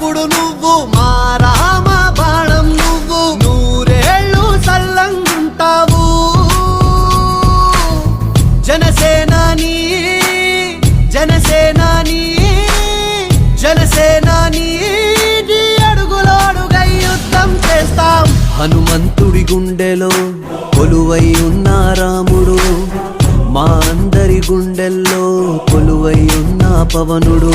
ఇప్పుడు నువ్వు మా రామ బాణం నువ్వు నూరేళ్ళు సల్లంగుంటావు. జనసేనాని జనసేనాని జనసేనాని అడుగులో అడుగై యుద్ధం చేస్తాం. హనుమంతుడి గుండెలో కొలువై ఉన్న రాముడు మా అందరి గుండెల్లో కొలువై ఉన్న పవనుడు.